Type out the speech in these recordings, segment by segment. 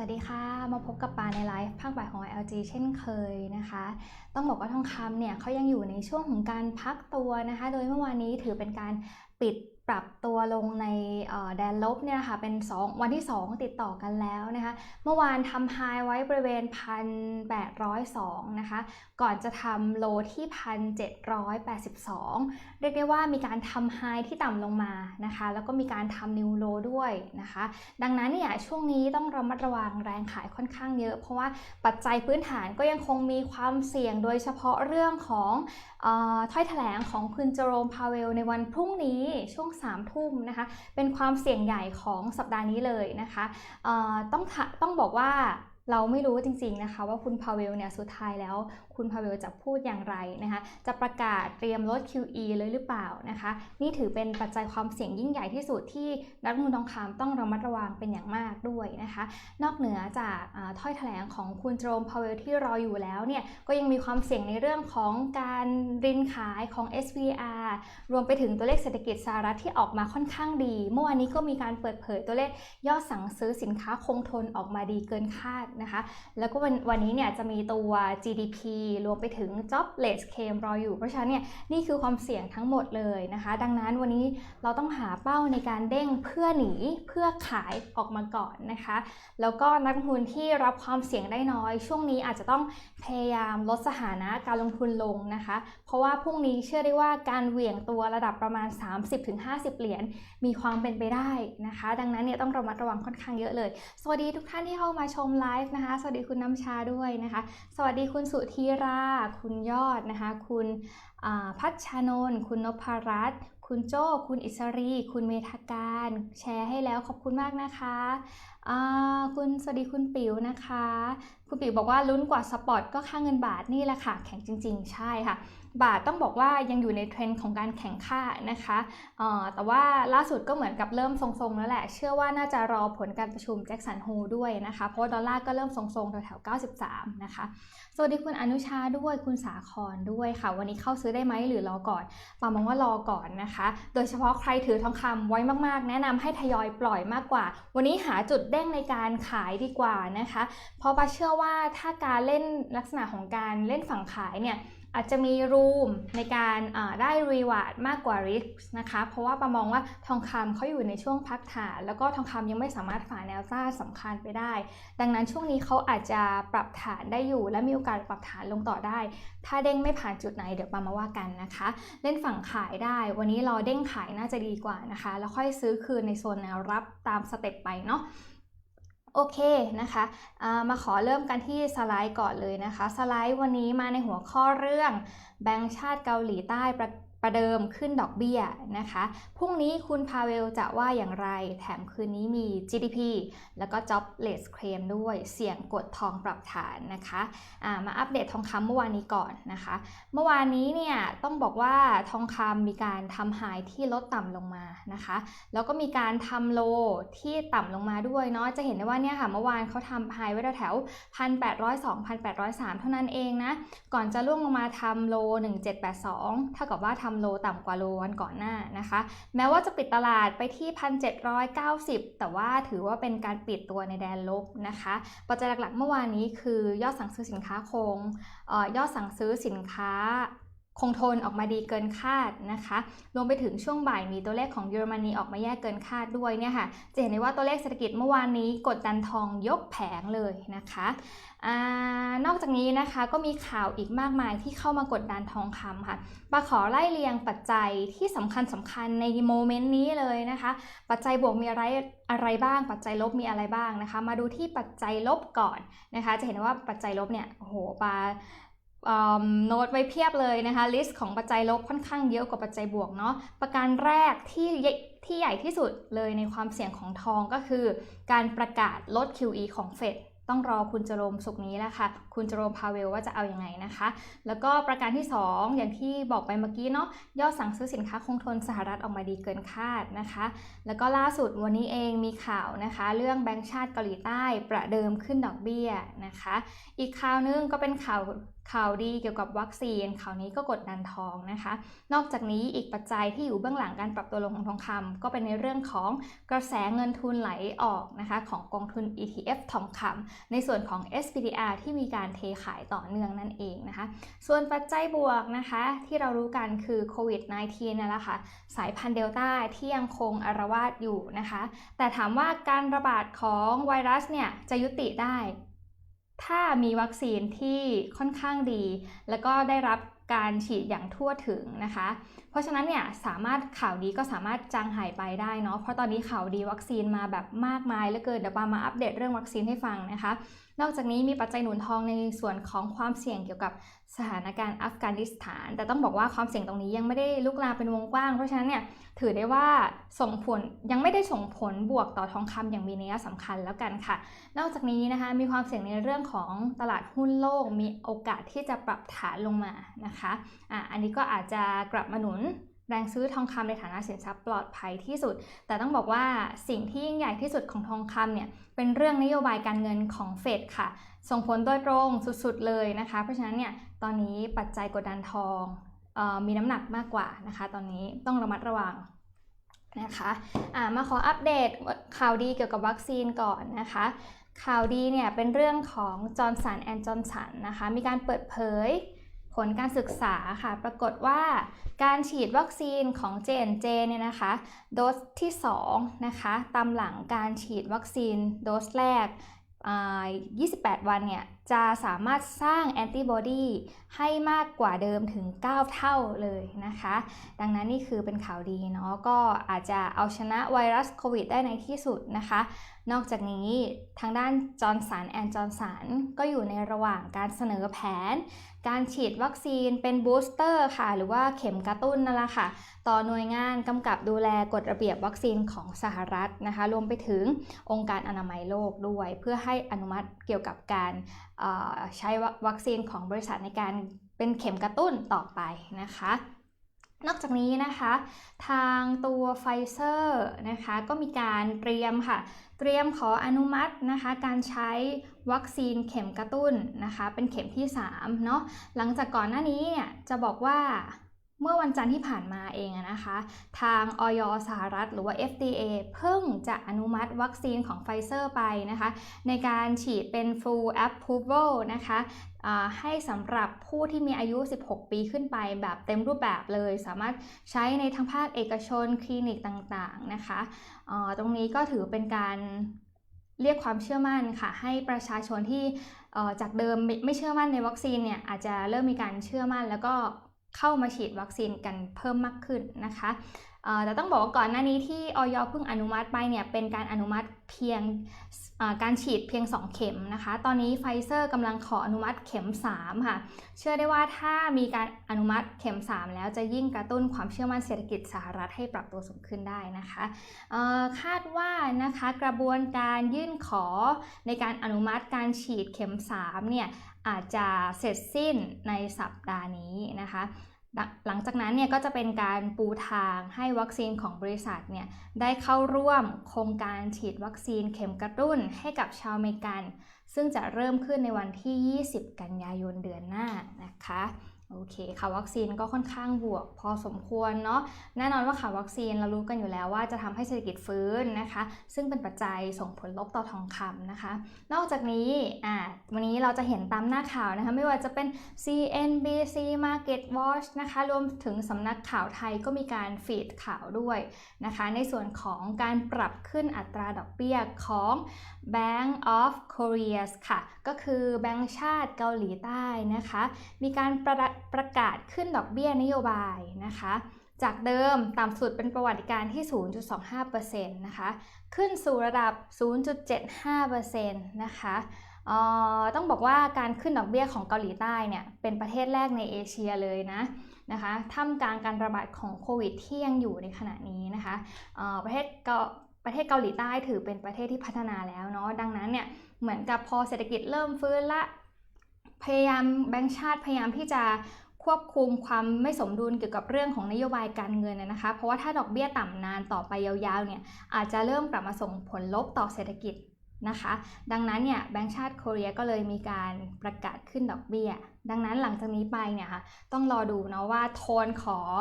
วัสดีค่ะ มาพบกับปาในไลฟ์ภาคบ่ายของ LG เช่นเคยนะคะ ต้องบอกว่าทองคำเนี่ยเขายังอยู่ในช่วงของการพักตัวนะคะ โดยเมื่อวานนี้ถือเป็นการปิด ปรับตัวลงในแดนลบเนี่ยค่ะเป็น 2 วันที่ 2 ติดต่อกันแล้วนะคะ เมื่อวานทำไฮไว้บริเวณ 1,802 นะคะ ก่อนจะทำโลที่ 1,782 เรียกได้ว่ามีการทำไฮที่ต่ำลงมานะคะ แล้วก็มีการทำนิวโลด้วยนะคะ ดังนั้นเนี่ยช่วงนี้ต้องระมัดระวังแรงขายค่อนข้างเยอะ เพราะว่าปัจจัยพื้นฐานก็ยังคงมีความเสี่ยงโดยเฉพาะเรื่องของออถ้อยแถลงของคุณเจอโรมพาเวลในวันพรุ่งนี้ช่วง3ามทุ่มนะคะ เป็นความเสี่ยงใหญ่ของสัปดาห์นี้เลยนะคะต้องต้องบอกว่า เราไม่รู้จริงๆนะคะว่าคุณพาเวลเนี่ยสุดท้ายแล้ว คุณพาเวลจะพูดอย่างไรนะคะจะประกาศเตรียมลด QE เลยหรือเปล่านะคะนี่ถือเป็นปัจจัยความเสี่ยงยิ่งใหญ่ที่สุดที่นักลงทุนทองคำต้องระมัดระวังเป็นอย่างมากด้วยนะคะ นอกเหนือจากถ้อยแถลงของคุณโจมพาเวลที่รออยู่แล้วเนี่ยก็ยังมีความเสี่ยงในเรื่องของการรินขายของ SVR รวมไปถึงตัวเลขเศรษฐกิจสหรัฐที่ออกมาค่อนข้างดี เมื่อวานนี้ก็มีการเปิดเผยตัวเลขยอดสั่งซื้อสินค้าคงทนออกมาดีเกินคาดนะคะ แล้วก็วันวันนี้เนี่ยจะมีตัว GDP รวมไปถึง jobless claim รออยู่ เพราะฉะนั้นเนี่ยนี่คือความเสี่ยงทั้งหมดเลยนะคะ ดังนั้นวันนี้เราต้องหาเป้าในการเด้งเพื่อหนีเพื่อขายออกมาก่อนนะคะ แล้วก็นักลงทุนที่รับความเสี่ยงได้น้อย ช่วงนี้อาจจะต้องพยายามลดสถานะการลงทุนลงนะคะ เพราะว่าพรุ่งนี้เชื่อได้ว่าการเหวี่ยงตัวระดับประมาณ 30-50 เหรียญมีความเป็นไปได้นะคะ ดังนั้นเนี่ยต้องระมัดระวังค่อนข้างเยอะเลย สวัสดีทุกท่านที่เข้ามาชมไลฟ์นะคะ สวัสดีคุณน้ำชาด้วยนะคะ สวัสดีคุณสุธีรา คุณยอดนะคะ คุณพัชชานนท์คุณนพรัตน์คุณโจ้ คุณอิสรี คุณเมธาการ แชร์ให้แล้วขอบคุณมากนะคะคุณสวัสดีคุณปิ๋วนะคะ คุณปิ๋วบอกว่าลุ้นกว่าสปอร์ตก็ค่าเงินบาทนี่แหละค่ะ แข็งจริง ๆ ใช่ค่ะ บาทต้องบอกว่ายังอยู่ในเทรนด์ของการแข่งค่านะคะแต่ว่าล่าสุดก็เหมือนกับเริ่มทรงๆแล้วแหละ เชื่อว่าน่าจะรอผลการประชุมแจ็คสันโฮด้วยนะคะ เพราะดอลลาร์ก็เริ่มทรงๆแถวๆ93 นะคะ สวัสดีคุณอนุชาด้วยคุณสาครด้วยค่ะ วันนี้เข้าซื้อได้ไหมหรือรอก่อนปามองว่ารอก่อนนะคะ โดยเฉพาะใครถือทองคำไว้มากๆ แนะนำให้ทยอยปล่อยมากกว่า วันนี้หาจุดเด้งในการขายดีกว่านะคะ เพราะปาเชื่อว่าถ้าการเล่นลักษณะของการเล่นฝั่งขายเนี่ย อาจจะมีรูมในการได้รีวาร์ดมากกว่าริสนะคะ เพราะว่าปามองว่าทองคำเขาอยู่ในช่วงพักฐาน แล้วก็ทองคำยังไม่สามารถฝ่าแนวต้านสำคัญไปได้ ดังนั้นช่วงนี้เขาอาจจะปรับฐานได้อยู่ และมีโอกาสปรับฐานลงต่อได้ ถ้าเด้งไม่ผ่านจุดไหนเดี๋ยวปามาว่ากันนะคะ เล่นฝั่งขายได้ วันนี้รอเด้งขายน่าจะดีกว่านะคะ แล้วค่อยซื้อคืนในโซนแนวรับตามสเต็ปไปเนาะ โอเคนะคะามาขอเริ่มกันที่สไลด์ก่อนเลยนะคะ สไลด์วันนี้มาในหัวข้อเรื่องแบงก์ชาติเกาหลีใต้ประเดิมขึ้นดอกเบี้ยนะคะ พรุ่งนี้คุณพาเวลจะว่าอย่างไร แถมคืนนี้มี GDP แล้วก็ jobless claim ด้วย เสี่ยงกดทองปรับฐานนะคะะมาอัปเดตทองคำเมื่อวานนี้ก่อนนะคะ เมื่อวานนี้เนี่ยต้องบอกว่าทองคำมีการทำไฮที่ลดต่ำลงมานะคะ แล้วก็มีการทำโลที่ต่ำลงมาด้วยเนาะ จะเห็นได้ว่าเนี่ยค่ะเมื่อวานเขาทำไฮไว้แถวๆ1,802 1,803 เท่านั้นเองนะ ก่อนจะล่วงลงมาทำโล 1782 เท่ากับว่าทำโลต่ำกว่าโลวันก่อนหน้านะคะ แม้ว่าจะปิดตลาดไปที่ 1,790 แต่ว่าถือว่าเป็นการปิดตัวในแดนลบนะคะ ปัจจัยหลักๆ เมื่อวานนี้คือยอดสั่งซื้อสินค้าคงออยอดสั่งซื้อสินค้า คงทนออกมาดีเกินคาดนะคะ รวมไปถึงช่วงบ่ายมีตัวเลขของเยอรมนีออกมาแย่เกินคาดด้วยเนี่ยค่ะจะเห็นได้ว่าตัวเลขเศรษฐกิจเมื่อวานนี้กดดันทองยกแผงเลยนะคะอนอกจากนี้นะคะก็มีข่าวอีกมากมายที่เข้ามากดดันทองคำค่ะปาขอไล่เรียงปัจจัยที่สำคัญสำคัญในโมเมนต์นี้เลยนะคะ ปัจจัยบวกมีอะไรอะไรบ้าง ปัจจัยลบมีอะไรบ้างนะคะ มาดูที่ปัจจัยลบก่อนนะคะ จะเห็นว่าปัจจัยลบเนี่ยโอ้โหปา โน้ตไว้เพียบเลยนะคะลิสต์ของปัจจัยลบค่อนข้างเยอะกว่าปัจจัยบวกเนาะประการแรกที่ที่ใหญ่ที่สุดเลยในความเสี่ยงของทองก็คือ การประกาศลด QE ของเฟดต้องรอคุณจโรมสุกนี้แหละค่ะ คุณจโรมพาเวลว่าจะเอาอยัางไงนะคะ แล้วก็ประการที่ 2 อย่างที่บอกไปเมื่อกี้เนาะ ยอดสั่งซื้อสินค้าคงทนสหรัฐออกมาดีเกินคาดนะคะ แล้วก็ล่าสุดวันนี้เองมีข่าวนะคะ เรื่องแบงก์ชาติเกาหลีใต้ประเดิมขึ้นดอกเบี้ยนะคะ อีกข่าวนึงก็เป็นข่าว ข่าวดีเกี่ยวกับวัคซีนข่าวนี้ก็กดดันทองนะคะ นอกจากนี้อีกปัจจัยที่อยู่เบื้องหลังการปรับตัวลงของทองคำก็เป็นในเรื่องของกระแสเงินทุนไหลออกนะคะของกองทุน ETF ทองคำในส่วนของ SPDR ที่มีการเทขายต่อเนื่องนั่นเองนะคะ ส่วนปัจจัยบวกนะคะที่เรารู้กันคือโควิด -19 นั่นแหละค่ะสายพันธุ์เดลต้าที่ยังคงอารวาสอยู่นะคะ แต่ถามว่าการระบาดของไวรัสเนี่ยจะยุติได้ ถ้ามีวัคซีนที่ค่อนข้างดี แล้วก็ได้รับการฉีดอย่างทั่วถึงนะคะ ราะฉะนั้นเนี่ยสามารถข่าวดีก็สามารถจางหายไปได้เนาะเพราะตอนนี้ข่าวดีวัคซีนมาแบบมากมายเหลือเกินเดี๋ยวปามาอัปเดตเรื่องวัคซีนให้ฟังนะคะ นอกจากนี้มีปัจจัยหนุนทองในส่วนของความเสี่ยงเกี่ยวกับสถานการณ์อัฟกานิสถาน แต่ต้องบอกว่าความเสี่ยงตรงนี้ยังไม่ได้ลุกลามเป็นวงกว้าง เพราะฉะนั้นเนี่ยถือได้ว่าส่งผลยังไม่ได้ส่งผลบวกต่อทองคำอย่างมีนัยสำคัญแล้วกันค่ะ นอกจากนี้นะคะมีความเสี่ยงในเรื่องของตลาดหุ้นโลกมีโอกาสที่จะปรับฐานลงมานะคะอะอันนี้ก็อาจจะกลับมาหนุนแรงซื้อทองคำในฐานะสินทรัพย์ปลอดภัยที่สุด แต่ต้องบอกว่าสิ่งที่ยิ่งใหญ่ที่สุดของทองคำเนี่ยเป็นเรื่องนโยบายการเงินของเฟดค่ะ ส่งผลโดยตรงสุดๆเลยนะคะ เพราะฉะนั้นเนี่ยตอนนี้ปัจจัยกดดันทองออมีน้ำหนักมากกว่านะคะ ตอนนี้ต้องระมัดระวังนะคะะมาขออัปเดตข่าวดีเกี่ยวกับวัคซีนก่อนนะคะข่าวดีเนี่ยเป็นเรื่องของจอร์นสันแอนด์จอร์นสันนะคะมีการเปิดเผย ผลการศึกษาค่ะ ปรากฏว่าการฉีดวัคซีนของ J&J เนี่ยนะคะ โดสที่ 2 นะคะ ตามหลังการฉีดวัคซีนโดสแรก 28 วันเนี่ย จะสามารถสร้างแอนติบอดีให้มากกว่าเดิมถึง 9 เท่าเลยนะคะ ดังนั้นนี่คือเป็นข่าวดีเนาะ ก็อาจจะเอาชนะไวรัสโควิดได้ในที่สุดนะคะ นอกจากนี้ทางด้านจอร์นสันแอนจอร์นสันก็อยู่ในระหว่างการเสนอแผน การฉีดวัคซีนเป็นบูสเตอร์ค่ะ หรือว่าเข็มกระตุ้นนั่นแหละค่ะ ต่อหน่วยงานกำกับดูแลกฎระเบียบวัคซีนของสหรัฐนะคะ รวมไปถึงองค์การอนามัยโลกด้วย เพื่อให้อนุมัติเกี่ยวกับการใช้วัคซีนของบริษัทในการเป็นเข็มกระตุ้นต่อไปนะคะ นอกจากนี้นะคะ ทางตัวไฟเซอร์นะคะก็มีการเตรียมค่ะ เตรียมขออนุมัตินะคะ การใช้วัคซีนเข็มกระตุ้นนะคะ เป็นเข็มที่3เนาะหลังจากก่อนหน้านี้เนี่ยจะบอกว่าเมื่อวันจันทร์ที่ผ่านมาเองนะคะ ทางออยสหรัฐหรือว่า FDA เพิ่งจะอนุมัติวัคซีนของไฟเซอร์ไปนะคะ ในการฉีดเป็น full approval นะคะ ให้สำหรับผู้ที่มีอายุ 16 ปีขึ้นไปแบบเต็มรูปแบบเลย สามารถใช้ในทั้งภาคเอกชนคลินิกต่างๆนะคะตรงนี้ก็ถือเป็นการเรียกความเชื่อมั่นค่ะ ให้ประชาชนที่จากเดิมไม่เชื่อมั่นในวัคซีนเนี่ยอาจจะเริ่มมีการเชื่อมั่น แล้วก็เข้ามาฉีดวัคซีนกันเพิ่มมากขึ้นนะคะแต่ต้องบอกว่าก่อนหน้านี้ที่ออยเพิ่งอนุมัติไปเนี่ยเป็นการอนุมัติเพียง การฉีดเพียง 2 เข็มนะคะ ตอนนี้ไฟเซอร์กำลังขออนุมัติเข็ม 3 ค่ะ เชื่อได้ว่าถ้ามีการอนุมัติเข็ม 3 แล้วจะยิ่งกระตุ้นความเชื่อมั่นเศรษฐกิจสหรัฐให้ปรับตัวสูงขึ้นได้นะคะคาดว่านะคะกระบวนการยื่นขอในการอนุมัติการฉีดเข็ม 3 เนี่ยอาจจะเสร็จสิ้นในสัปดาห์นี้นะคะ หลังจากนั้นเนี่ยก็จะเป็นการปูทางให้วัคซีนของบริษัทเนี่ยได้เข้าร่วมโครงการฉีดวัคซีนเข็มกระตุ้นให้กับชาวอเมริกัน ซึ่งจะเริ่มขึ้นในวันที่ 20 กันยายนเดือนหน้านะคะ โอเคข่าววัคซีนก็ค่อนข้างบวกพอสมควรเนาะแน่นอนว่าข่าววัคซีนเรารู้กันอยู่แล้วว่าจะทำให้เศรษฐกิจฟื้นนะคะ ซึ่งเป็นปัจจัยส่งผลลบต่อทองคำนะคะ นอกจากนี้อ่าวันนี้เราจะเห็นตามหน้าข่าวนะคะ ไม่ว่าจะเป็น CNBC Market Watch นะคะรวมถึงสำนักข่าวไทยก็มีการฟีดข่าวด้วยนะคะ ในส่วนของการปรับขึ้นอัตราดอกเบี้ยของ Bank of Korea ค่ะ ก็คือแบงก์ชาติเกาหลีใต้นะคะ มีการประประกาศขึ้นดอกเบี้ยนโยบายนะคะ จากเดิมต่ำสุดเป็นประวัติการที่ 0.25%นะคะ ขึ้นสู่ระดับ 0.75%นะคะต้องบอกว่าการขึ้นดอกเบี้ยของเกาหลีใต้เนี่ยเป็นประเทศแรกในเอเชียเลยนะนะคะท่ามกลางการระบาดของโควิดที่ยังอยู่ในขณะนี้นะคะประเทศเกาประเทศเกาหลีใต้ถือเป็นประเทศที่พัฒนาแล้วเนาะดังนั้นเนี่ย เหมือนกับพอเศรษฐกิจเริ่มฟื้นละพยายามแบงก์ชาติพยายามที่จะควบคุมความไม่สมดุลเกี่ยวกับเรื่องของนโยบายการเงินนะคะ เพราะว่าถ้าดอกเบี้ยต่ำนานต่อไปยาวๆเนี่ยอาจจะเริ่มกลับมาส่งผลลบต่อเศรษฐกิจนะคะ ดังนั้นเนี่ยแบงก์ชาติโคเรียก็เลยมีการประกาศขึ้นดอกเบี้ย ดังนั้นหลังจากนี้ไปเนี่ยค่ะต้องรอดูนะว่าโทนของ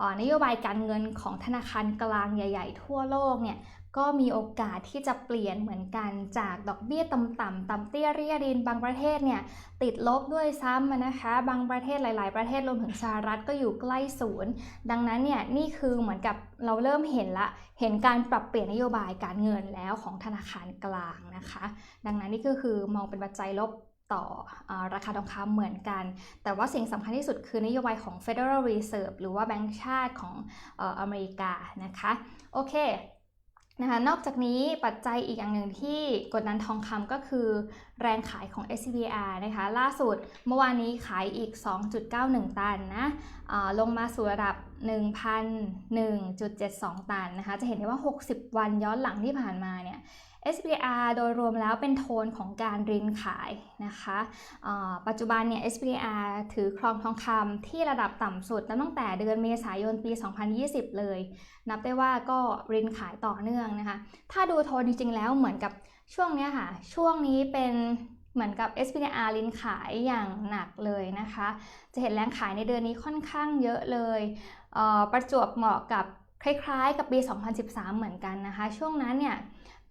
ออนโยบายการเงินของธนาคารกลางใหญ่ ๆ ทั่วโลกเนี่ยก็มีโอกาสที่จะเปลี่ยนเหมือนกันจากดอกเบี้ยต่ำๆต่ำเตี้ยเรียดินบางประเทศเนี่ยติดลบด้วยซ้ำนะคะ บางประเทศหลาย ๆ ประเทศรวมถึงสหรัฐก็อยู่ใกล้ศูนย์ดังนั้นเนี่ยนี่คือเหมือนกับเราเริ่มเห็นละ เห็นการปรับเปลี่ยนนโยบายการเงินแล้วของธนาคารกลางนะคะ ดังนั้นนี่ก็คือมองเป็นปัจจัยลบ ต่ออราคาทองคำเหมือนกัน แต่ว่าสิ่งสำคัญที่สุดคือนโยบายของ Federal Reserve หรือว่าแบงก์ชาติของอออเมริกานะคะ โอเคนะคะนอกจากนี้ปัจจัยอีกอย่างหนึ่งที่กดดันทองคำก็คือแรงขายของ SCBR นะคะ ล่าสุดเมื่อวานนี้ขายอีก 2.91 ตันนะลงมาสู่ระดับ 1,001.72 ตันนะคะ จะเห็นได้ว่า 60 วันย้อนหลังที่ผ่านมาเนี่ย SPR โดยรวมแล้วเป็นโทนของการรินขายนะคะะปัจจุบันเนี่ย SPR ถือครองทองคำที่ระดับต่ำสุดนับตั้งแต่เดือนเมษายนปี 2020 เลย นับได้ว่าก็รินขายต่อเนื่องนะคะ ถ้าดูโทนจริงๆ แล้วเหมือนกับช่วงนี้ค่ะ ช่วงนี้เป็นเหมือนกับ SPR รินขายอย่างหนักเลยนะคะ จะเห็นแรงขายในเดือนนี้ค่อนข้างเยอะเลยเประจวบเหมาะกับคล้ายๆ กับปี 2013 เหมือนกันนะคะ ช่วงนั้นเนี่ย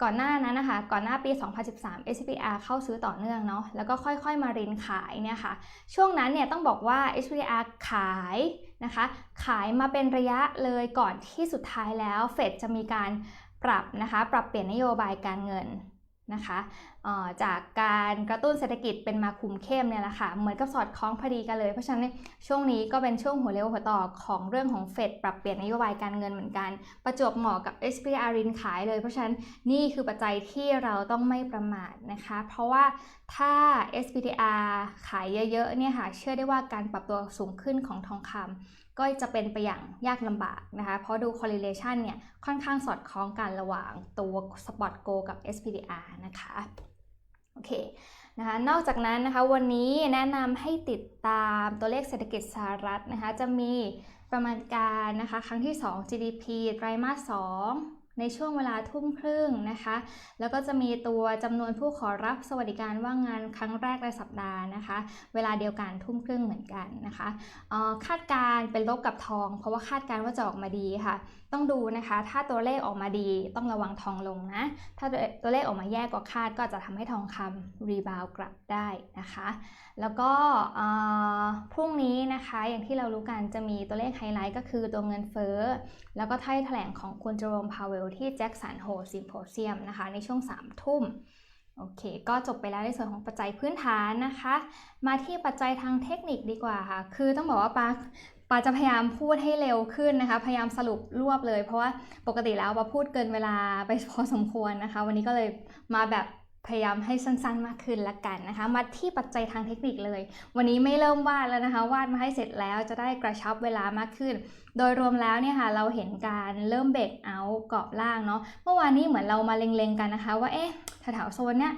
ก่อนหน้านั้นนะคะ ก่อนหน้าปี 2013 SPR เข้าซื้อต่อเนื่องเนาะ แล้วก็ค่อยๆ มารินขายเนี่ยค่ะ ช่วงนั้นเนี่ยต้องบอกว่า SPR ขายนะคะ ขายมาเป็นระยะเลยก่อนที่สุดท้ายแล้วเฟดจะมีการปรับนะคะ ปรับเปลี่ยนนโยบายการเงินนะคะ จากการกระตุ้นเศรษฐกิจเป็นมาคุมเข้มเนี่ยแหละค่ะเหมือนกับสอดคล้องพอดีกันเลย เพราะฉะนั้นช่วงนี้ก็เป็นช่วงหัวเรียวหัวต่อของเรื่องของเฟดปรับเปลี่ยนนโยบายการเงินเหมือนกัน ประจวบเหมาะกับ SPR รินขายเลย เพราะฉะนั้นนี่คือปัจจัยที่เราต้องไม่ประมาทนะคะ เพราะว่าถ้า SPDR ขายเยอะๆเนี่ยค่ะเชื่อได้ว่าการปรับตัวสูงขึ้นของทองคำก็จะเป็นไปอย่างยากลำบากนะคะ เพราะดู correlation เนี่ยค่อนข้างสอดคล้องกันระหว่างตัว Spot Go กับ SPDR นะคะ โอเคนะคะนอกจากนั้นนะคะวันนี้แนะนำให้ติดตามตัวเลขเศรษฐกิจสหรัฐนะคะจะมีประมาณการนะคะครั้งที่ 2 GDP ไตรมาส 2ในช่วงเวลาทุ่มครึ่งนะคะ แล้วก็จะมีตัวจำนวนผู้ขอรับสวัสดิการว่างงานครั้งแรกในสัปดาห์นะคะ เวลาเดียวกันทุ่มครึ่งเหมือนกันนะคะคาดการเป็นลบกับทอง เพราะว่าคาดการว่าจะออกมาดีค่ะต้องดูนะคะ ถ้าตัวเลขออกมาดีต้องระวังทองลงนะ ถ้าตัวเลขออกมาแย่กว่าคาดก็จะทำให้ทองคำรีบาวกลับได้นะคะ แล้วก็พรุ่งนี้นะคะอย่างที่เรารู้กันจะมีตัวเลขไฮไลท์ก็คือตัวเงินเฟ้อ แล้วก็ถ้อยแถลงของคุณเจอโรมพาวเวลที่แจ็คสันโฮซิมโพเซียมนะคะ ในช่วง3ทุ่มโอเค ก็จบไปแล้วในส่วนของปัจจัยพื้นฐานนะคะ มาที่ปัจจัยทางเทคนิคดีกว่าค่ะ คือต้องบอกว่าปา ปาจะพยายามพูดให้เร็วขึ้นนะคะ พยายามสรุปรวบเลย เพราะว่าปกติแล้วปาพูดเกินเวลาไปพอสมควรนะคะ วันนี้ก็เลยมาแบบ พยายามให้สั้นๆมากขึ้นละกันนะคะ มาที่ปัจจัยทางเทคนิคเลย วันนี้ไม่เริ่มวาดแล้วนะคะ วาดมาให้เสร็จแล้วจะได้กระชับเวลามากขึ้น โดยรวมแล้วเนี่ยค่ะเราเห็นการเริ่มเบรกเอาท์กรอบล่างเนาะเมื่อวานนี้เหมือนเรามาเล็งๆกันนะคะ ว่าเอ๊ะแถวๆโซนเนี้ย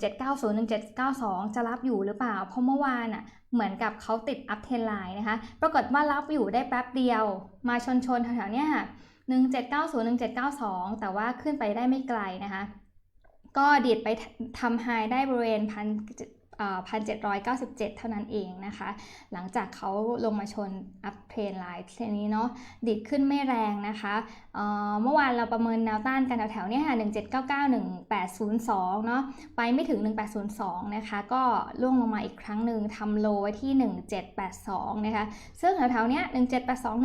1790 1792 จะรับอยู่หรือเปล่า เพราะเมื่อวานอะเหมือนกับเขาติดอัพเทนไลน์นะคะ ปรากฏว่ารับอยู่ได้แป๊บเดียว มาชนๆแถวๆเนี้ยค่ะ1790 1792 แต่ว่าขึ้นไปได้ไม่ไกลนะคะ ก็ดีดไปทำไฮได้บริเวณ พันพันเจ็ดร้อยเก้าสิบเจ็ดเท่านั้นเองนะคะ หลังจากเขาลงมาชนอัพเทรนไลน์เทนี้เนาะดิดขึ้นไม่แรงนะคะเเมื่อวานเราประเมินแนวต้านกันแถวๆนี้ค่ะ 17991802 เนาะไปไม่ถึง 1802 นะคะ ก็ล่วงลงมาอีกครั้งหนึ่งทำโลไว้ที่ 1782 นะคะ ซึ่งแถวๆนี้1782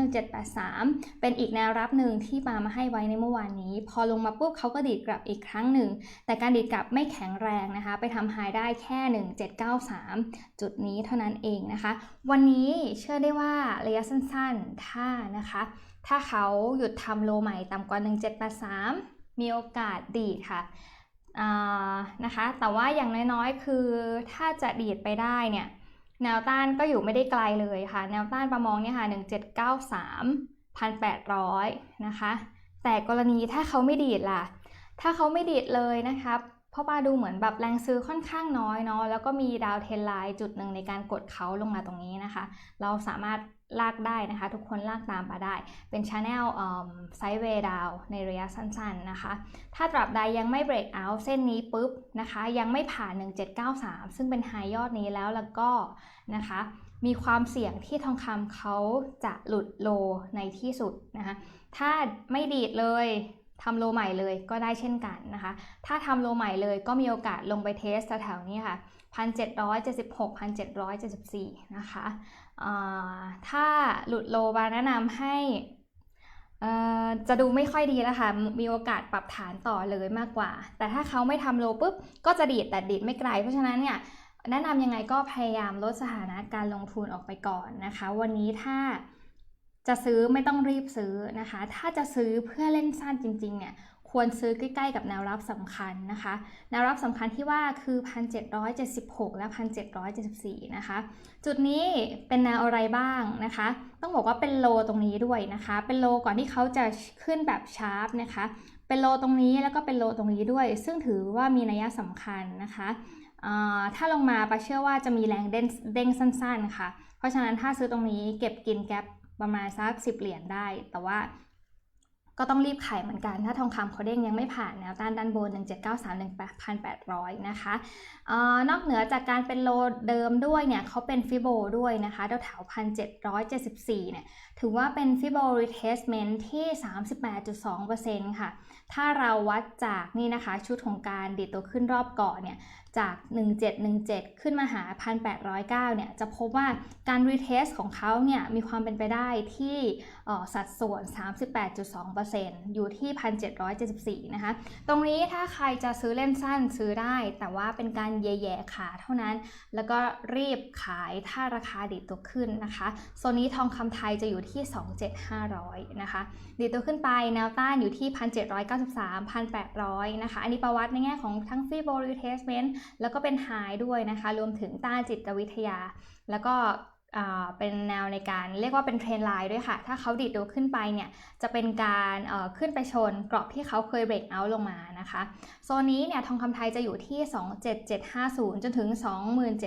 1783 เป็นอีกแนวรับหนึ่งที่มามาให้ไว้ในเมื่อวานนี้ พอลงมาปุ๊บเขาก็ดีดกลับอีกครั้งหนึ่ง แต่การดีดกลับไม่แข็งแรงนะคะ ไปทำไฮได้แค่1793 จุดนี้เท่านั้นเองนะคะ วันนี้เชื่อได้ว่าระยะสั้นๆ ถ้านะคะ ถ้าเขาหยุดทำโลใหม่ต่ำกว่า 1783 มีโอกาสดีดค่ะนะคะ แต่ว่าอย่างน้อยๆ คือถ้าจะดีดไปได้เนี่ยแนวต้านก็อยู่ไม่ได้ไกลเลยค่ะ แนวต้านประมองเนี่ยค่ะ 1793 1,800 นะคะ แต่กรณีถ้าเขาไม่ดีดล่ะ ถ้าเขาไม่ดีดเลยนะคะราะว่าดูเหมือนแบบแรงซื้อค่อนข้างน้อยเนาะแล้วก็มีดาวเทนไลน์จุดหนึ่งในการกดเขาลงมาตรงนี้นะคะ เราสามารถลากได้นะคะ ทุกคนลากตามมาได้ เป็น Channel ไซด์เวย์ดาวในระยะสั้นๆนะคะ ถ้าตราบใดยังไม่ break out เส้นนี้ปุ๊บนะคะ ยังไม่ผ่าน 1793 ซึ่งเป็นไฮยอดนี้แล้วแล้วก็นะคะ มีความเสี่ยงที่ทองคำเขาจะหลุดโลในที่สุดนะคะ ถ้าไม่ดีดเลย ทำโลใหม่เลยก็ได้เช่นกันนะคะ ถ้าทำโลใหม่เลยก็มีโอกาสลงไปเทสแถวๆนี้ค่ะ 1,776 1,774 นะคะถ้าหลุดโลบาแนะนำให้จะดูไม่ค่อยดีแล้วค่ะ มีโอกาสปรับฐานต่อเลยมากกว่า แต่ถ้าเขาไม่ทำโลปุ๊บ ก็จะดีดแต่ดีดไม่ไกล เพราะฉะนั้นเนี่ยแนะนำยังไงก็พยายามลดสถานะการลงทุนออกไปก่อนนะคะ วันนี้ถ้า จะซื้อไม่ต้องรีบซื้อนะคะ ถ้าจะซื้อเพื่อเล่นสั้นจริงๆเนี่ยควรซื้อใกล้ ๆ กับแนวรับสำคัญนะคะ แนวรับสำคัญที่ว่าคือ 1,776 และ 1,774 นะคะ จุดนี้เป็นแนวอะไรบ้างนะคะ ต้องบอกว่าเป็นโลตรงนี้ด้วยนะคะ เป็นโลก่อนที่เขาจะขึ้นแบบชาร์ปนะคะ เป็นโลตรงนี้แล้วก็เป็นโลตรงนี้ด้วย ซึ่งถือว่ามีนัยสำคัญนะคะถ้าลงมาปาเชื่อว่าจะมีแรงเด้งเด้งสั้น ๆ ค่ะ เพราะฉะนั้นถ้าซื้อตรงนี้เก็บกินแก๊ป ประมาณสัก 10 เหรียญได้ แต่ว่าก็ต้องรีบขายเหมือนกัน ถ้าทองคำเขาเด้งยังไม่ผ่านแนวต้านด้านบน 1793 1,800 นะคะอานอกเหนือจากการเป็นโลเดิมด้วยเนี่ยเขาเป็นฟิโบด้วยนะคะแถวๆ1,774 เนี่ย ถือว่าเป็นฟิโบ retracement ที่ 38.2%ค่ะ ถ้าเราวัดจากนี่นะคะชุดของการดีดตัวขึ้นรอบเกาะเนี่ย จาก 1717 ขึ้นมาหา 1809 เนี่ย จะพบว่าการ retest ของเขาเนี่ย มีความเป็นไปได้ที่สัดส่วน 38.2%อยู่ที่ 1774 นะคะ ตรงนี้ถ้าใครจะซื้อเล่นสั้นซื้อได้ แต่ว่าเป็นการแย่ๆขาเท่านั้น แล้วก็รีบขายถ้าราคาดีดตัวขึ้นนะคะโซนนี้ทองคำไทยจะอยู่ที่ 27500 นะคะ ดีดตัวขึ้นไปแนวต้านอยู่ที่ 1793 1800 นะคะ อันนี้ประวัติในแง่ของทั้ง Fibo Retracement แล้วก็เป็น High ด้วยนะคะ รวมถึงต้านจิตวิทยา แล้วก็เป็นแนวในการเรียกว่าเป็นเทรนไลน์ด้วยค่ะ ถ้าเขาดีดตัวขึ้นไปเนี่ย จะเป็นการขึ้นไปชนกรอบที่เขาเคยเบรกเอาลงมานะคะ โซนนี้เนี่ยทองคำไทยจะอยู่ที่ 27750 จนถึง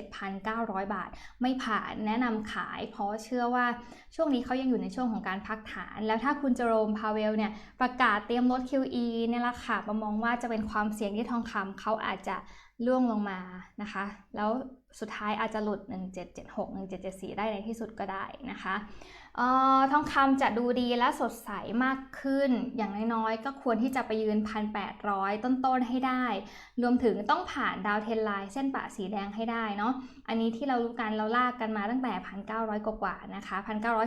27,900 บาท ไม่ผ่านแนะนำขายเพราะเชื่อว่าช่วงนี้เขายังอยู่ในช่วงของการพักฐาน แล้วถ้าคุณเจโรมพาเวลเนี่ยประกาศเตรียมลด QE เนี่ยละค่ะประมองว่าจะเป็นความเสี่ยงที่ทองคำเขาอาจจะ ล่วงลงมานะคะ แล้วสุดท้ายอาจจะหลุด 1776 1774 ได้ในที่สุดก็ได้นะคะทองคำจะดูดีและสดใสมากขึ้น อย่างน้อยๆ ก็ควรที่จะไปยืน 1,800 ต้นๆ ให้ได้ รวมถึงต้องผ่านดาวเทนไลน์เส้นปะสีแดงให้ได้เนาะ อันนี้ที่เรารู้กันเราลากกันมาตั้งแต่ 1,900 กว่าๆ นะคะ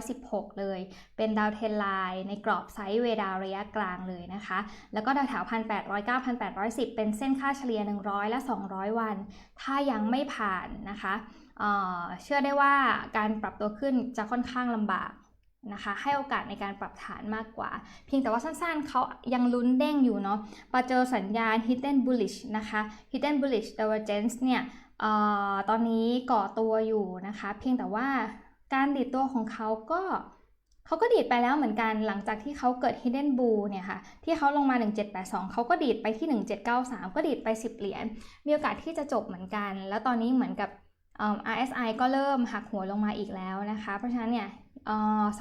1,916 เลย เป็นดาวเทนไลน์ในกรอบไซด์เวดาวระยะกลางเลยนะคะ แล้วก็ดาวแถว1,809 1,810 เป็นเส้นค่าเฉลี่ย 100 และ 200 วัน ถ้ายังไม่ผ่านนะคะ เชื่อได้ว่าการปรับตัวขึ้นจะค่อนข้างลำบากนะคะ ให้โอกาสในการปรับฐานมากกว่า เพียงแต่ว่าสั้นๆ เขายังลุ้นเด้งอยู่เนาะปาเจอสัญญาณ hidden bullish นะคะ hidden bullish divergence เนี่ยออตอนนี้ก่อตัวอยู่นะคะ เพียงแต่ว่าการดีดตัวของเขาก็เขาก็ดีดไปแล้วเหมือนกันหลังจากที่เขาเกิด hidden bull เนี่ยค่ะ ที่เขาลงมา 1782 เขาก็ดีดไปที่ 1793 ก็ดีดไป 10 เหรียญมีโอกาสที่จะจบเหมือนกัน แล้วตอนนี้เหมือนกับ RSI ก็เริ่มหักหัวลงมาอีกแล้วนะคะ เพราะฉะนั้นเนี่ย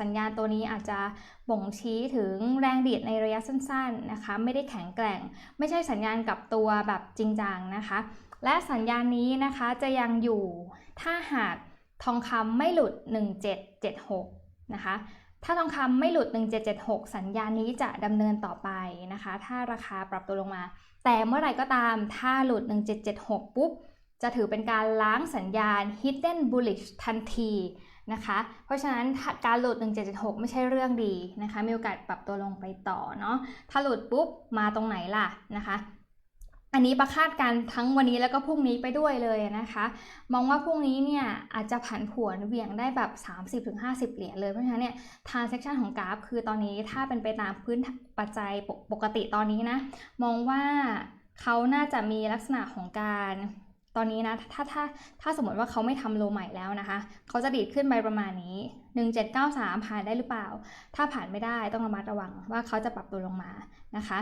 สัญญาณตัวนี้อาจจะบ่งชี้ถึงแรงดีดในระยะสั้นๆนะคะ ไม่ได้แข็งแกร่ง ไม่ใช่สัญญาณกับตัวแบบจริงจังนะคะ และสัญญาณนี้นะคะจะยังอยู่ถ้าหากทองคำไม่หลุด 1776 นะคะ ถ้าทองคำไม่หลุด 1776 สัญญาณนี้จะดำเนินต่อไปนะคะ ถ้าราคาปรับตัวลงมา แต่เมื่อไหร่ก็ตามถ้าหลุด 1776 ปุ๊บ จะถือเป็นการล้างสัญญาณ hidden bullish ทันทีนะคะ เพราะฉะนั้นการหลุด 1776 ไม่ใช่เรื่องดีนะคะ มีโอกาสปรับตัวลงไปต่อเนาะ ถ้าหลุดปุ๊บ มาตรงไหนล่ะนะคะอันนี้ประคาดการทั้งวันนี้แล้วก็พรุ่งนี้ไปด้วยเลยนะคะ มองว่าพรุ่งนี้เนี่ยอาจจะผันผวนเวียงได้แบบ 30-50 เหรียญเลยเพราะฉะนั้นเนี่ย transaction ของกราฟ คือตอนนี้ถ้าเป็นไปตามพื้นปัจจัยปกติตอนนี้นะ มองว่าเขาน่าจะมีลักษณะของการ ตอนนี้นะถ้าถ้าถ้าสมมติว่าเขาไม่ทำโลใหม่แล้วนะคะเขาจะดีดขึ้นไปประมาณนี้ 1793 ผ่านได้หรือเปล่า ถ้าผ่านไม่ได้ต้องระมัดระวังว่าเขาจะปรับตัวลงมานะคะ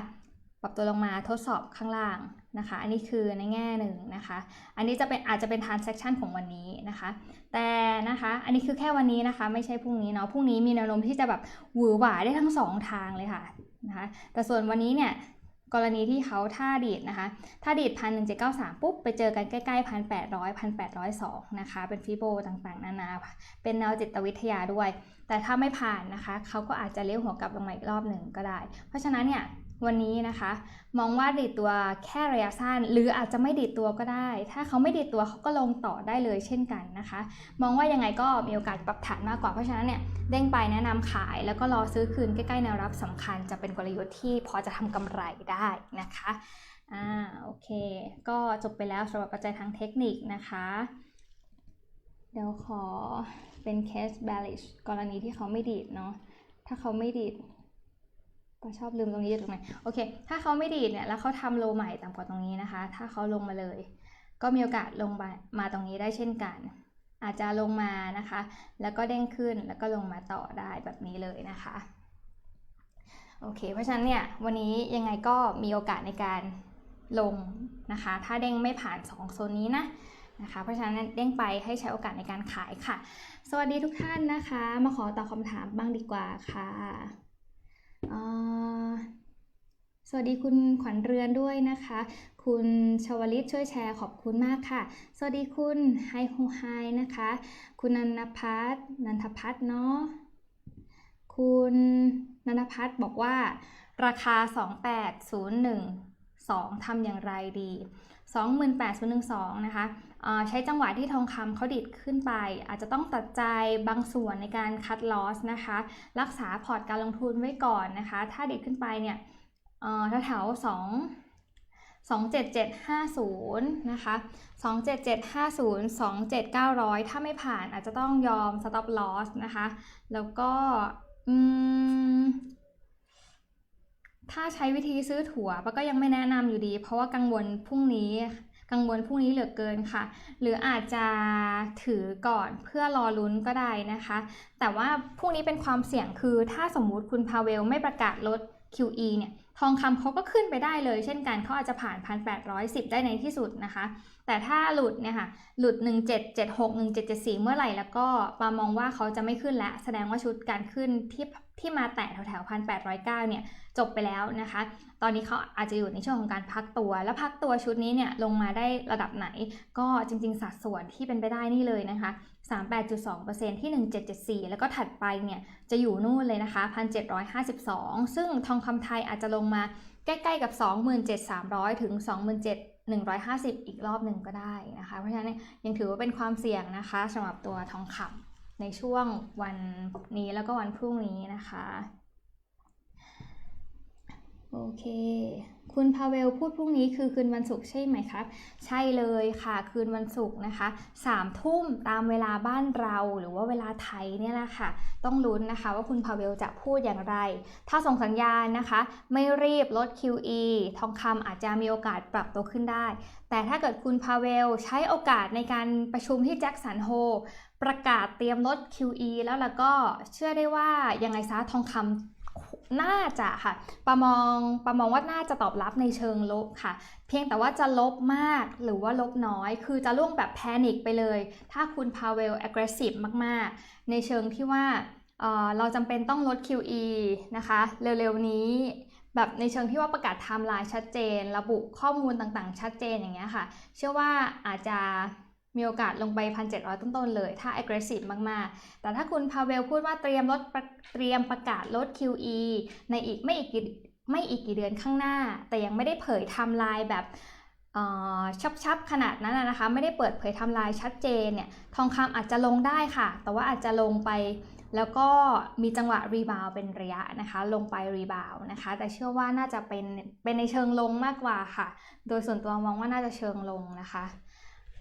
ปรับตัวลงมาทดสอบข้างล่างนะคะ อันนี้คือในแง่หนึ่งนะคะ อันนี้จะเป็นอาจจะเป็น transaction ของวันนี้นะคะ แต่นะคะอันนี้คือแค่วันนี้นะคะ ไม่ใช่พรุ่งนี้เนาะพรุ่งนี้มีแนวโน้มที่จะแบบหวือหวาได้ทั้งสองทางเลยค่ะนะคะแต่ส่วนวันนี้เนี่ย กรณีที่เขาท่าดีดนะคะ ถ้าดีดพันหนึ่งเจ็ดเก้าสามปุ๊บ ไปเจอกันใกล้ๆพันแปดร้อยพันแปดร้อยสองนะคะ เป็นฟิโบต่างๆ นานา เป็นแนวจิตวิทยาด้วย แต่ถ้าไม่ผ่านนะคะ เขาก็อาจจะเลี้ยวหัวกลับลงมาอีกรอบหนึ่งก็ได้ เพราะฉะนั้นเนี่ย วันนี้นะคะ มองว่าดีดตัวแค่ระยะสั้น หรืออาจจะไม่ดีดตัวก็ได้ ถ้าเขาไม่ดีดตัวเขาก็ลงต่อได้เลยเช่นกันนะคะ มองว่ายังไงก็มีโอกาสปรับฐานมากกว่าเพราะฉะนั้นเนี่ยเด้งไปแนะนำขายแล้วก็รอซื้อคืนใกล้ๆแนวรับสำคัญจะเป็นกลยุทธ์ที่พอจะทำกำไรได้นะคะอ่าโอเค ก็จบไปแล้วสำหรับปัจจัยทางเทคนิคนะคะ เดี๋ยวขอเป็นเคส bearish กรณีที่เขาไม่ดีดเนาะถ้าเขาไม่ดีด ก็ชอบลืมตรงนี้อยู่ตรงไหนโอเค ถ้าเขาไม่ดีดเนี่ยแล้วเขาทำโลใหม่ต่ำกว่าตรงนี้นะคะ ถ้าเขาลงมาเลย ก็มีโอกาสลงมามาตรงนี้ได้เช่นกัน อาจจะลงมานะคะ แล้วก็เด้งขึ้นแล้วก็ลงมาต่อได้แบบนี้เลยนะคะโอเค เพราะฉะนั้นเนี่ยวันนี้ยังไงก็มีโอกาสในการลงนะคะ ถ้าเด้งไม่ผ่าน 2 โซนนี้นะนะคะ เพราะฉะนั้นเด้งไปให้ใช้โอกาสในการขายค่ะ สวัสดีทุกท่านนะคะ มาขอตอบคำถามบ้างดีกว่าค่ะ สวัสดีคุณขวัญเรือนด้วยนะคะ คุณชวลิตช่วยแชร์ขอบคุณมากค่ะ สวัสดีคุณไฮโฮไฮนะคะ คุณนันพัฒน์นันทพัฒน์เนาะคุณนันทพัฒน์บอกว่า ราคา 28012ทำอย่างไรดี 28012นะคะอ่าใช้จังหวะที่ทองคำเขาดิดขึ้นไป อาจจะต้องตัดใจบางส่วนในการคัดลอสนะคะ รักษาพอร์ตการลงทุนไว้ก่อนนะคะ ถ้าดิดขึ้นไปเนี่ยแถวๆสอง27750 นะคะ 27750 27900 ถ้าไม่ผ่านอาจจะต้องยอม stop loss นะคะ แล้วก็อืม ถ้าใช้วิธีซื้อถั่วปะก็ยังไม่แนะนำอยู่ดี เพราะว่ากังวลพรุ่งนี้กังวลพรุ่งนี้เหลือเกินค่ะ หรืออาจจะถือก่อนเพื่อรอลุ้นก็ได้นะคะ แต่ว่าพรุ่งนี้เป็นความเสี่ยงคือ ถ้าสมมุติคุณพาเวลไม่ประกาศลด QE เนี่ยทองคำเขาก็ขึ้นไปได้เลย เช่นกันเขาอาจจะผ่าน 1,810 ได้ในที่สุดนะคะ แต่ถ้าหลุดเนี่ยค่ะหลุด 1776 1774 เมื่อไหร่แล้วก็ปามองว่าเขาจะไม่ขึ้นแล้ว แสดงว่าชุดการขึ้นที่ที่มาแตะแถวๆ1,809เก้าเนี่ยจบไปแล้วนะคะ ตอนนี้เขาอาจจะอยู่ในช่วงของการพักตัว แล้วพักตัวชุดนี้เนี่ยลงมาได้ระดับไหน ก็จริงๆ สัดส่วนที่เป็นไปได้นี่เลยนะคะ 38.2%ที่ 1774 แล้วก็ถัดไปเนี่ยจะอยู่นู่นเลยนะคะ 1,752 ซึ่งทองคำไทยอาจจะลงมาใกล้ๆกับ 27,300 ถึง 150 อีกรอบหนึ่งก็ได้นะคะ เพราะฉะนั้นยังถือว่าเป็นความเสี่ยงนะคะสำหรับตัวทองคำในช่วงวันนี้แล้วก็วันพรุ่งนี้นะคะ โอเค คุณพาเวลพูดพรุ่งนี้คือคืนวันศุกร์ใช่ไหมครับ ใช่เลยค่ะ คืนวันศุกร์นะคะสามทุ่มตามเวลาบ้านเราหรือว่าเวลาไทยเนี่ยแหละค่ะ ต้องลุ้นนะคะว่าคุณพาเวลจะพูดอย่างไร ถ้าส่งสัญญาณนะคะ ไม่รีบลด QE ทองคำอาจจะมีโอกาสปรับตัวขึ้นได้ แต่ถ้าเกิดคุณพาเวลใช้โอกาสในการประชุมที่แจ็คสันโฮประกาศเตรียมลด QE แล้วแล้วก็เชื่อได้ว่ายังไงซะทองคำ น่าจะค่ะ ประมองประมองว่าน่าจะตอบรับในเชิงลบค่ะ เพียงแต่ว่าจะลบมากหรือว่าลบน้อย คือจะล่วงแบบแพนิคไปเลย ถ้าคุณพาเวล aggressive มาก ๆ ในเชิงที่ว่าเเราจำเป็นต้องลด QE นะคะ เร็ว ๆ นี้แบบในเชิงที่ว่าประกาศไทม์ไลน์ชัดเจน ระบุข้อมูลต่างๆ ชัดเจนอย่างเงี้ยค่ะ เชื่อว่าอาจจะ มีโอกาสลงไป 1,700 ต้นๆ เลย ถ้า aggressive มาก ๆ แต่ถ้าคุณพาเวลพูดว่าเตรียมลดเตรียมประกาศลด QE ในอีกไม่อีกไม่อีกกี่เดือนข้างหน้า แต่ยังไม่ได้เผยไทม์ไลน์แบบชับๆ ขนาดนั้นนะนะคะ ไม่ได้เปิดเผยไทม์ไลน์ชัดเจนเนี่ย ทองคำอาจจะลงได้ค่ะ แต่ว่าอาจจะลงไปแล้วก็มีจังหวะรีบาวเป็นระยะนะคะ ลงไปรีบาวนะคะ แต่เชื่อว่าน่าจะเป็นเป็นในเชิงลงมากกว่าค่ะ โดยส่วนตัวมองว่าน่าจะเชิงลงนะคะ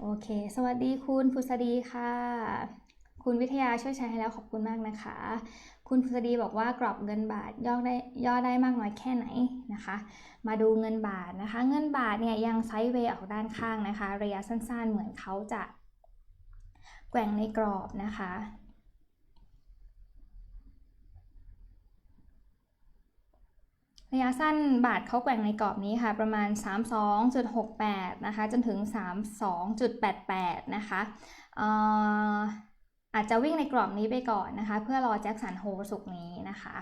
โอเค สวัสดีคุณพุษดีค่ะ คุณวิทยาช่วยใช้ให้แล้วขอบคุณมากนะคะ คุณพุษดีบอกว่ากรอบเงินบาทย่อได้ย่อได้มากน้อยแค่ไหนนะคะ มาดูเงินบาทนะคะ เงินบาทเนี่ยยังไซด์เวย์ออกด้านข้างนะคะ ระยะสั้นๆ เหมือนเขาจะแกว่งในกรอบนะคะ ระยะสั้นบาทเขาแกว่งในกรอบนี้ค่ะ ประมาณ 32.68 นะคะ จนถึง 32.88 นะคะเอ่อาจจะวิ่งในกรอบนี้ไปก่อนนะคะ เพื่อรอแจ็คสันโฮสุกนี้นะคะ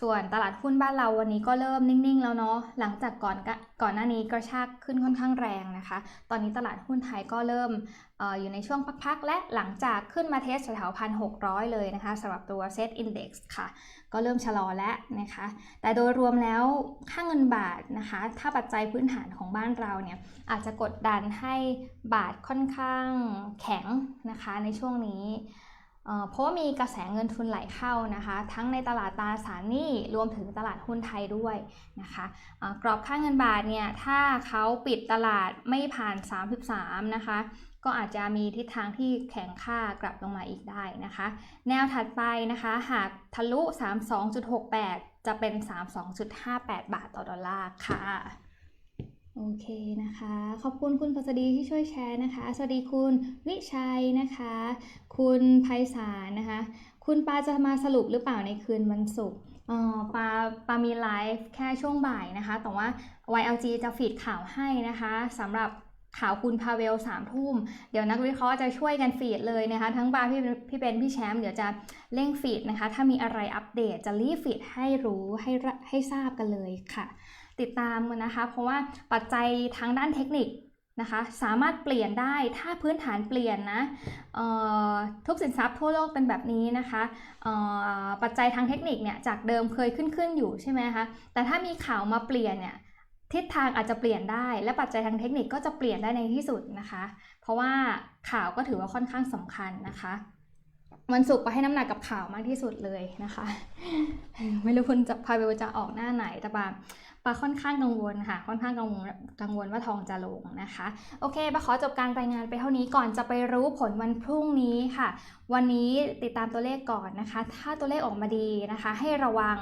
ส่วนตลาดหุ้นบ้านเราวันนี้ก็เริ่มนิ่งๆ แล้วเนาะหลังจากก่อนก่อนหน้านี้กระชากขึ้นค่อนข้างแรงนะคะ ตอนนี้ตลาดหุ้นไทยก็เริ่มอออยู่ในช่วงพักๆ และหลังจากขึ้นมาเทสแถวพันหกร้อยเลยนะคะสำหรับตัว Set Index ค่ะ ก็เริ่มชะลอแล้วนะคะ แต่โดยรวมแล้วค่าเงินบาทนะคะ ถ้าปัจจัยพื้นฐานของบ้านเราเนี่ยอาจจะกดดันให้บาทค่อนข้างแข็งนะคะในช่วงนี้ เพราะว่ามีกระแสเงินทุนไหลเข้านะคะ ทั้งในตลาดตราสารหนี้รวมถึงตลาดหุ้นไทยด้วยนะคะเอ่อกรอบค่าเงินบาทเนี่ยถ้าเขาปิดตลาดไม่ผ่าน 33 นะคะ ก็อาจจะมีทิศทางที่แข็งค่ากลับลงมาอีกได้นะคะ แนวถัดไปนะคะ หากทะลุ 32.68 จะเป็น 32.58 บาทต่อดอลลาร์ค่ะ โอเคนะคะ ขอบคุณคุณพัสดีที่ช่วยแชร์นะคะ สวัสดีคุณวิชัยนะคะ คุณไพศาลนะคะ คุณปาจะมาสรุปหรือเปล่าในคืนวันศุกร์อ่อปาปามีไลฟ์แค่ช่วงบ่ายนะคะ แต่ว่า YLG จะฟีดข่าวให้นะคะสำหรับข่าวคุณพาเวลสามทุ่ม เดี๋ยวนักวิเคราะห์จะช่วยกันฟีดเลยนะคะ ทั้งบาพี่พี่เบนพี่แชมป์เดี๋ยวจะเร่งฟีดนะคะ ถ้ามีอะไรอัปเดตจะรีบฟีดให้รู้ให้ระให้ทราบกันเลยค่ะ ติดตามกันนะคะ เพราะว่าปัจจัยทางด้านเทคนิคนะคะสามารถเปลี่ยนได้ถ้าพื้นฐานเปลี่ยนนะทุกสินทรัพย์ทั่วโลกเป็นแบบนี้นะคะปัจจัยทางเทคนิคเนี่ยจากเดิมเคยขึ้นขึ้นอยู่ใช่ไหมคะแต่ถ้ามีข่าวมาเปลี่ยนเนี่ยทิศทางอาจจะเปลี่ยนได้ และปัจจัยทางเทคนิคก็จะเปลี่ยนได้ในที่สุดนะคะ เพราะว่าข่าวก็ถือว่าค่อนข้างสำคัญนะคะวันศุกร์ไปให้น้ำหนักกับข่าวมากที่สุดเลยนะคะ ไม่รู้คุณจะพาเวลจะออกหน้าไหนแต่ปา ปาค่อนข้างกังวลค่ะ ค่อนข้างกังวลกังวลว่าทองจะลงนะคะ โอเคปาขอจบการรายงานไปเท่านี้ก่อนจะไปรู้ผลวันพรุ่งนี้ค่ะ วันนี้ติดตามตัวเลขก่อนนะคะ ถ้าตัวเลขออกมาดีนะคะ ให้ระวัง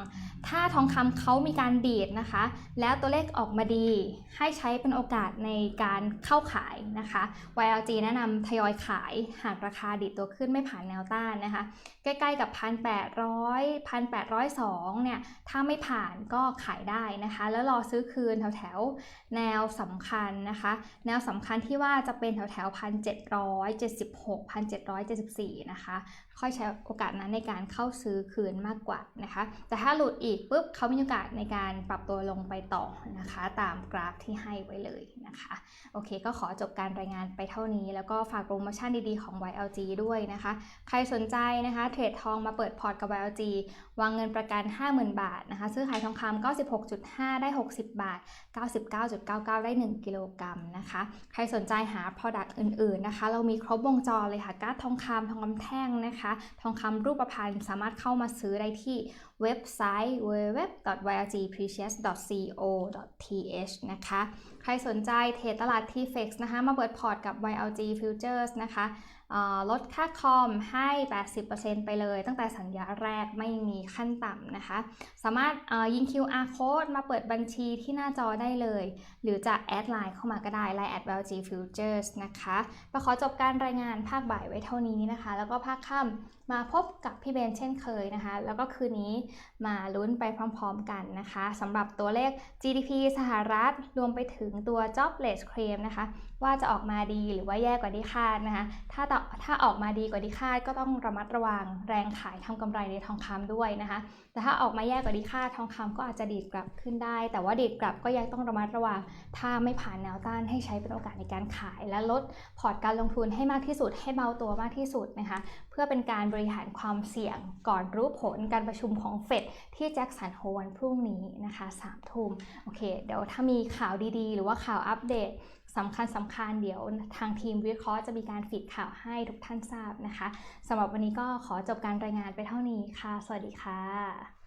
ถ้าทองคำเขามีการดีดนะคะ แล้วตัวเลขออกมาดี ให้ใช้เป็นโอกาสในการเข้าขายนะคะ YLG แนะนำทยอยขายหากราคาดีดตัวขึ้นไม่ผ่านแนวต้านนะคะ ใกล้ๆกับ 1,800 1,802เนี่ยถ้าไม่ผ่านก็ขายได้นะคะแล้วรอซื้อคืนแถวแถวแนวสำคัญนะคะ แนวสำคัญที่ว่าจะเป็นแถวแถว1776 1,774นะคะ ค่อยใช้โอกาสนั้นในการเข้าซื้อคืนมากกว่านะคะ แต่ถ้าหลุดอีกปุ๊บเขามีโอกาสในการปรับตัวลงไปต่อนะคะ ตามกราฟที่ให้ไว้เลยนะคะ โอเค ก็ขอจบการรายงานไปเท่านี้ แล้วก็ฝากโปรโมชั่นดีๆของ YLG ด้วยนะคะ ใครสนใจนะคะเทรดทองมาเปิดพอร์ตกับ YLG วางเงินประกัน 50,000 บาทนะคะ ซื้อขายทองคำ96.5 ได้ 60 บาท 99.99 ได้ 1 กิโลกรัมนะคะ ใครสนใจหา Product อื่นๆนะคะ เรามีครบวงจรเลยค่ะก๊าซทองคำทองคำแท่งนะคะทองคำรูปพรรณสามารถเข้ามาซื้อได้ที่เว็บไซต์ www.ylgprecious.co.th นะคะ ใครสนใจเทรดตลาด TFX นะคะ มาเปิดพอร์ตกับ YLG Futures นะคะ ลดค่าคอมให้ 80%ไปเลย ตั้งแต่สัญญาแรกไม่มีขั้นต่ำนะคะ สามารถยิง QR code มาเปิดบัญชีที่หน้าจอได้เลย หรือจะแอดไลน์เข้ามาก็ได้ไลน์ at YLG Futures นะคะประขอจบการรายงานภาคบ่ายไว้เท่านี้นะคะ แล้วก็ภาคค่ำมาพบกับพี่เบนเช่นเคยนะคะ แล้วก็คืนนี้มาลุ้นไปพร้อมๆกันนะคะสำหรับตัวเลข GDP สหรัฐรวมไปถึงตัว Jobless Claim นะคะ ว่าจะออกมาดีหรือว่าแย่กว่าที่คาดนะคะ ถ้าต่อถ้าออกมาดีกว่าที่คาดก็ต้องระมัดระวังแรงขายทำกำไรในทองคำด้วยนะคะ แต่ถ้าออกมาแย่กว่าที่คาดทองคำก็อาจจะดีดกลับขึ้นได้ แต่ว่าดีดกลับก็ยังต้องระมัดระวัง ถ้าไม่ผ่านแนวต้านให้ใช้เป็นโอกาสในการขาย และลดพอร์ตการลงทุนให้มากที่สุด ให้เบาตัวมากที่สุดนะคะ เพื่อเป็นการบริหารความเสี่ยงก่อนรู้ผลการประชุมของเฟดที่แจ็คสันโฮวันพรุ่งนี้นะคะสามทุ่มโอเค เดี๋ยวถ้ามีข่าวดีๆ หรือว่าข่าวอัปเดต สำคัญสำคัญเดี๋ยวทางทีมวิเคราะห์จะมีการฟีดข่าวให้ทุกท่านทราบนะคะสำหรับวันนี้ก็ขอจบการรายงานไปเท่านี้ค่ะ สวัสดีค่ะ